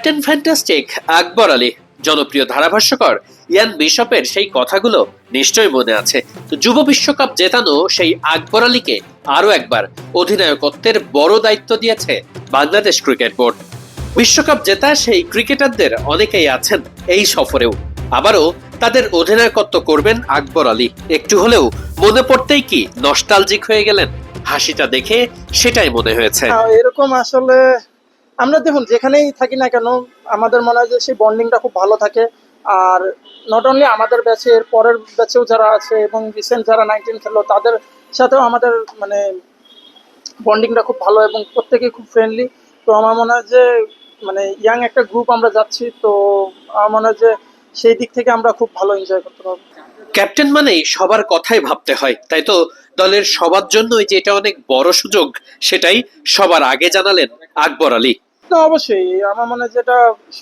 Captain fantastic Akbar Ali. জনপ্রিয় ধারাভাষ্যকর ইয়ান বিশপের সেই কথাগুলো নিশ্চয়ই মনে আছে। তো যুব বিশ্বকাপ জেতানো সেই আকবর আলীকে আরও একবার অধিনায়কত্বের বড় দায়িত্ব দিয়েছে বাংলাদেশ ক্রিকেট বোর্ড। বিশ্বকাপ জেতা সেই ক্রিকেটারদের অনেকেই আছেন এই সফরেও। আবারও তাদের অধিনায়কত্ব করবেন আকবর আলী। একটু হলেও মনে পড়তেই কি নস্টালজিক হয়ে গেলেন? হাসিটা দেখে সেটাই মনে হয়েছে। হ্যাঁ, এরকম আসলে আমরা দেখুন, যেখানেই থাকি না কেন, আমাদের মনে হয় যে সেই বন্ডিংটা খুব ভালো থাকে। আর নট অনলি আমাদের ব্যাচে এর পরের ব্যাচেও যারা আছে এবং রিসেন্ট যারা নাইনটিন খেললো, তাদের সাথেও আমাদের মানে বন্ডিংটা খুব ভালো এবং প্রত্যেকেই খুব ফ্রেন্ডলি তো আমার মনে হয় যে মানে ইয়াং একটা গ্রুপ আমরা যাচ্ছি, তো আমার মনে হয় যে সেই দিক থেকে আমরা খুব ভালো এনজয় করতে পারব। ক্যাপ্টেন মানেই সবার কথাই ভাবতে হয়, তাই তো? দলের সবার জন্যই যে এটা অনেক বড় সুযোগ, সেটাই সবার আগে জানালেন আকবর আলী। না, অবশ্যই। আমার মনে হয় যেটা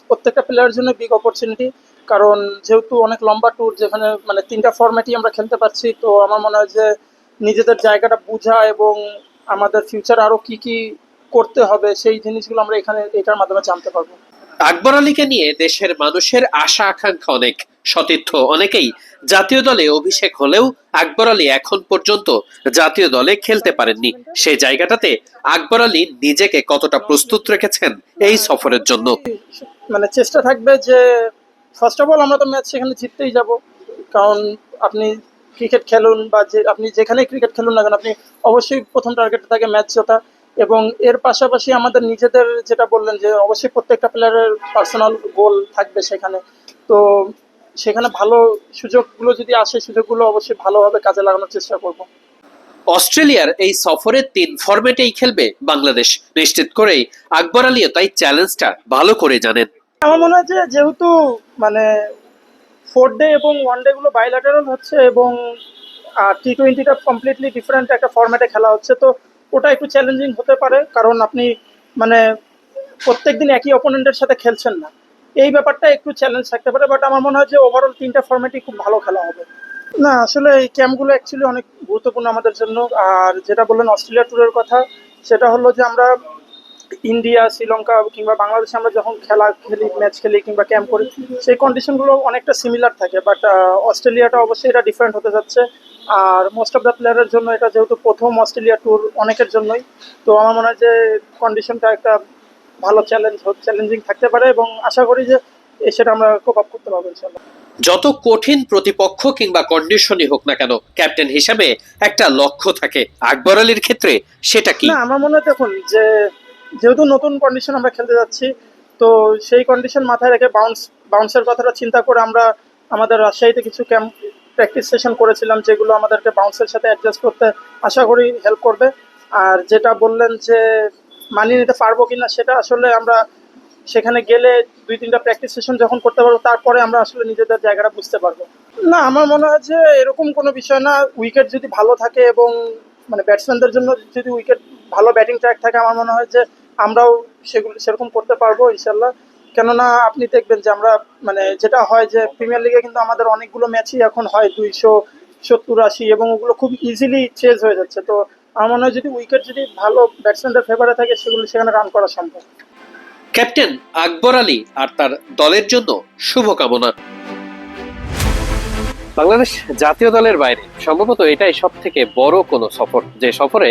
প্রত্যেকটা প্লেয়ারের জন্য বিগ অপরচুনিটি কারণ যেহেতু অনেক লম্বা ট্যুর যেখানে মানে তিনটা ফরম্যাটই আমরা খেলতে পারছি, তো আমার মনে হয় যে নিজেদের জায়গাটা বোঝা এবং আমাদের ফিউচার আরও কি কি করতে হবে, সেই জিনিসগুলো আমরা এখানে এটার মাধ্যমে জানতে পারব। আকবর আলীকে নিয়ে দেশের মানুষের আশা আকাঙ্ক্ষা অনেক। সতীর্থ। অনেকেই জাতীয় দলে অভিষেক হলেও আকবর আলী এখন পর্যন্ত জাতীয় দলে খেলতে পারেননি। সেই জায়গাটাতে আকবর আলী নিজেকে কতটা প্রস্তুত রেখেছেন এই সফরের জন্য। মানে চেষ্টা থাকবে যে ফার্স্ট অফ অল আমরা তো ম্যাচ সেখানে জিততেই যাব। কারণ আপনি ক্রিকেট খেলুন বা যে, আপনি যেখানে ক্রিকেট খেলুন না কেন, আপনি অবশ্যই প্রথম টার্গেট থাকে ম্যাচ জেতা। এবং এর পাশাপাশি আমাদের নিজেদের যেটা বললেন যে, অবশ্যই প্রত্যেকটা প্লেয়ারের পার্সোনাল গোল থাকবে সেখানে। তো সেখানে ভালো সুযোগগুলো যদি আসে সুযোগগুলো অবশ্যই ভালোভাবে কাজে লাগানোর চেষ্টা করব। অস্ট্রেলিয়ার এই সফরে তিন ফরম্যাটেই খেলবে বাংলাদেশ। নিশ্চিত করেই আকবর আলীও তাই চ্যালেঞ্জটা ভালো করে জানেন। আমার মনে হয় যে যেহেতু মানে ফোর ডে এবং ওয়ান ডে গুলো বাইল্যাটারাল হচ্ছে এবং টি টোয়েন্টিটা কমপ্লিটলি ডিফারেন্ট একটা ফরম্যাটে খেলা হচ্ছে তো ওটা একটু চ্যালেঞ্জিং হতে পারে। কারণ আপনি মানে প্রত্যেকদিন একই অপোনেন্টের সাথে খেলছেন না। এই ব্যাপারটা একটু চ্যালেঞ্জ থাকতে পারে বাট আমার মনে হয় যে ওভারঅল তিনটা ফরম্যাটই খুব ভালো খেলা হবে। না, আসলে এই ক্যাম্পগুলো অ্যাকচুয়ালি অনেক গুরুত্বপূর্ণ আমাদের জন্য। আর যেটা বললেন অস্ট্রেলিয়া ট্যুরের কথা, সেটা হলো যে আমরা ইন্ডিয়া, শ্রীলঙ্কা কিংবা বাংলাদেশে আমরা যখন খেলা খেলি ম্যাচ খেলি কিংবা ক্যাম্প করি, সেই কন্ডিশনগুলো অনেকটা সিমিলার থাকে। বাট অস্ট্রেলিয়াটা অবশ্যই এটা ডিফারেন্ট হতে যাচ্ছে। আর মোস্ট অফ দ্য প্লেয়ারের জন্য এটা যেহেতু প্রথম অস্ট্রেলিয়া ট্যুর অনেকের জন্যই, তো আমার মনে হয় যে কন্ডিশনটা একটা ভালো চ্যালেঞ্জ চ্যালেঞ্জিং থাকতে পারে এবং আশা করি যে সেটা আমরা কোপ আপ করতে পারব ইনশাল্লাহ যত কঠিন প্রতিপক্ষ কিংবা কন্ডিশনই হোক না কেন ক্যাপ্টেন হিসাবে একটা লক্ষ্য থাকে। আকবর আলীর ক্ষেত্রে সেটা কি? না আমার মনে হয় দেখুন যে যেহেতু নতুন কন্ডিশন আমরা খেলতে যাচ্ছি তো সেই কন্ডিশন মাথায় রেখে বাউন্স বাউন্সের কথাটা চিন্তা করে আমরা আমাদের রাজশাহীতে কিছু ক্যাম্প প্র্যাকটিস সেশন করেছিলাম যেগুলো আমাদেরকে বাউন্সের সাথে অ্যাডজাস্ট করতে আশা করি হেল্প করবে। আর যেটা বললেন যে মানিয়ে নিতে পারব কিনা সেটা আসলে আমরা সেখানে গেলে দুই তিনটা প্র্যাকটিস সেশন যখন করতে পারব, তারপরে আমরা আসলে নিজেদের জায়গাটা বুঝতে পারব। না, আমার মনে হয় যে এরকম কোনো বিষয় না। উইকেট যদি ভালো থাকে এবং মানে ব্যাটসম্যানদের জন্য যদি উইকেট ভালো ব্যাটিং ট্র্যাক থাকে, আমার মনে হয় যে আমরাও সেগুলো সেরকম করতে পারব ইনশাল্লাহ কেননা আপনি দেখবেন যে আমরা মানে যেটা হয় যে প্রিমিয়ার লিগে কিন্তু আমাদের অনেকগুলো ম্যাচই এখন হয় দুইশো সত্তর আশি এবং ওগুলো খুব ইজিলি চেঞ্জ হয়ে যাচ্ছে। তো আমার মনে হয় যদি উইকেট যদি ভালো ব্যাটসম্যানদের ফেভারে থাকে সেগুলো সেখানে রান করা সম্ভব। ক্যাপ্টেন আকবর আলী আর তার দলের জন্য শুভকামনা। বাংলাদেশ জাতীয় দলের বাইরে সম্ভবত এটাই সব থেকে বড় কোনো সফর যে সফরে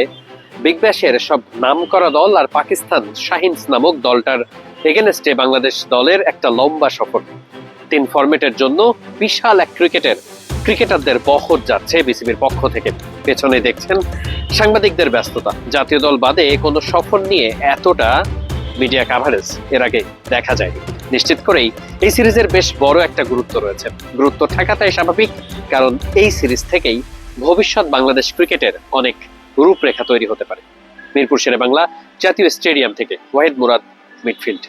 বিগ ব্যাশের সব নামকরা দল আর পাকিস্তান শাহিনস নামক দলটার এগেনস্টে বাংলাদেশ দলের একটা লম্বা সফর। তিন ফরম্যাটের জন্য বিশাল এক ক্রিকেটের ক্রিকেটারদের বহর যাচ্ছে বিসিবির পক্ষ থেকে। পেছনে দেখছেন সাংবাদিকদের ব্যস্ততা। জাতীয় দল বাদে কোনো সফর নিয়ে এতটা মিডিয়া কাভারেজ এর আগে দেখা যায়নি। নিশ্চিত করেই এই সিরিজের বেশ বড় একটা গুরুত্ব রয়েছে। গুরুত্ব থাকাটাই স্বাভাবিক, কারণ এই সিরিজ থেকেই ভবিষ্যৎ বাংলাদেশ ক্রিকেটের অনেক রূপরেখা তৈরি হতে পারে। মিরপুর শেরে বাংলা জাতীয় স্টেডিয়াম থেকে ওয়াহিদ মুরাদ, মিডফিল্ড।